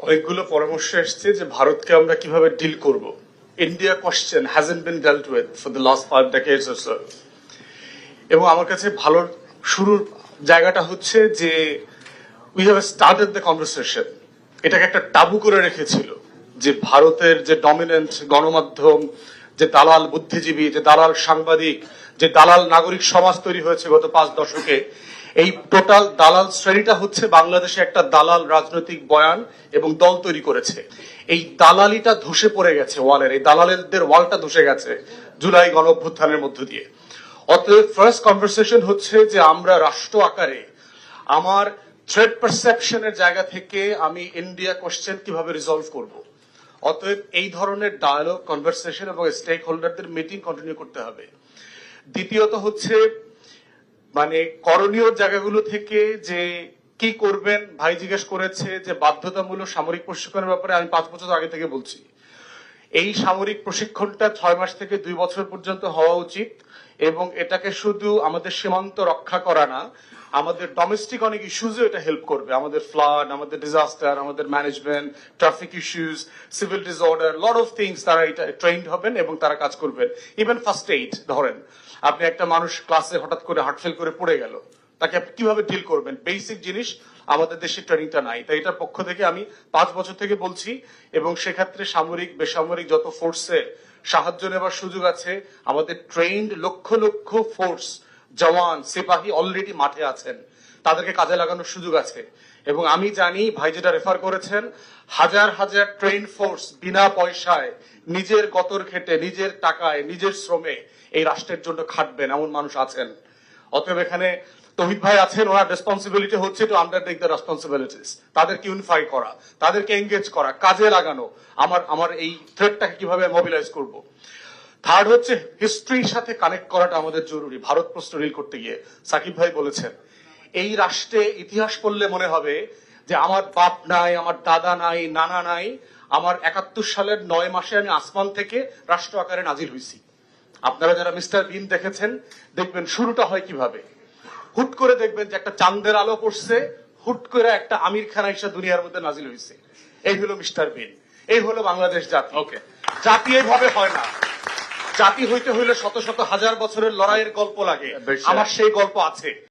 অনেকগুলো পরামর্শ এসছে যে ভারতকে আমরা কীভাবে ডিল করব। India question hasn't been dealt with for the last five decades এবং আমার কাছে ভালো শুরুর জায়গাটা হচ্ছে যে we have started the conversation এটাকে একটা টাবু করে রেখেছিল যে ভারতের যে ডমিনেন্ট গণমাধ্যম যে দালাল বুদ্ধিজীবী, যে দালাল সাংবাদিক, যে দালাল নাগরিক সমাজ তৈরি হয়েছে গত পাঁচ দশকে, এই টোটাল দালাল শ্রেণীটা হচ্ছে বাংলাদেশে একটা দালাল রাজনৈতিক বয়ান এবং দল তৈরি করেছে। এই দালালিটা ধসে পড়ে গেছে ওয়ালের, এই দালালদের ওয়ালটা ধসে গেছে জুলাই গণ অভ্যুত্থানের মধ্য দিয়ে। অতএব ফার্স্ট কনভারসেশন হচ্ছে যে আমরা রাষ্ট্র আকারে আমার থ্রেড পারসেপশনের জায়গা থেকে আমি ইন্ডিয়া কোশ্চেন কীভাবে রিজলভ করব? অতএব এই ধরনের ডায়ালগ কনভারসেশন এবং স্টেক হোল্ডারদের মিটিং কন্টিনিউ করতে হবে। দ্বিতীয়ত হচ্ছে মানে করণীয় জায়গাগুলো থেকে যে কি করবেন, ভাই জিজ্ঞেস করেছে যে বাধ্যতামূলক সামরিক প্রশিক্ষণের ব্যাপারে আমি পাঁচ বছর আগে থেকে বলছি। এই সামরিক প্রশিক্ষণটা ছয় মাস থেকে দুই বছর পর্যন্ত হওয়া উচিত এবং এটাকে শুধু আমাদের সীমান্ত রক্ষা করা না, আমাদের ডোমেস্টিক অনেক ইস্যুজও এটা হেল্প করবে। আমাদের ফ্লাড আমাদের ডিজাস্টার আমাদের management traffic issues civil disorder lot of things তারা এটা ট্রেন্ড হবেন এবং তারা কাজ করবেন। ইভেন ফার্স্ট এইড ধরেন, আপনি একটা মানুষ ক্লাসে হঠাৎ করে হার্ট ফেল করে পড়ে গেল। তাকে আপনি কীভাবে ডিল করবেন? বেসিক জিনিস আমাদের দেশে ট্রেনিংটা নাই। তাই এটার পক্ষ থেকে আমি পাঁচ বছর থেকে বলছি এবং সেক্ষেত্রে সামরিক, বেসামরিক যত ফোর্সে সাহায্য নেবার সুযোগ আছে, আমাদের ট্রেন্ড লক্ষ লক্ষ ফোর্স জওয়ান, সিপাহী অলরেডি মাঠে আছেন। তাদেরকে কাজে লাগানোর সুযোগ আছে। এবং আমি জানি, ভাই যেটা রেফার করেছেন, হাজার হাজার ট্রেন ফোর্স বিনা পয়সায় নিজের গতর খেটে, নিজের টাকায়, নিজের শ্রমে এই রাষ্ট্রের জন্য খাটবেন, এমন মানুষ আছেন। অতএব এখানে তহিদ ভাই আছেন, ওনার রেসপন্সিবিলিটি হচ্ছে টু আন্ডারটেক দ্য রেসপন্সিবিলিটিস তাদেরকে ইউনিফাই করা, তাদেরকে এঙ্গেজ করা, কাজে লাগানো। আমার আমার এই থ্রেডটাকে কীভাবে মোবিলাইজ করব? থার্ড হচ্ছে হিস্ট্রির সাথে কানেক্ট করাটা আমাদের জরুরি। ভারত প্রশ্ন রিল করতে গিয়ে সাকিব ভাই বলেছেন, এই রাষ্ট্রে ইতিহাস পড়লে মনে হবে যে আমার বাপ নাই, আমার দাদা নাই, নানা নাই, আমার একাত্তর সালের নয় মাসে আমি আসমান থেকে রাষ্ট্র আকারে নাজিল হয়েছি আপনারা যারা মিস্টার বিন দেখেছেন, দেখবেন শুরুটা হয় কীভাবে? হুট করে দেখবেন যে একটা চাঁদের আলো পড়ছে হুট করে একটা আমির খান আইসা দুনিয়ার মধ্যে নাজিল হয়েছে এই হলো মিস্টার বিন। এই হলো বাংলাদেশ জাতি। ওকে জাতি এইভাবে হয় না। জাতি হইতে হইলে শত শত হাজার বছরের লড়াইয়ের গল্প লাগে। আমার সেই গল্প আছে।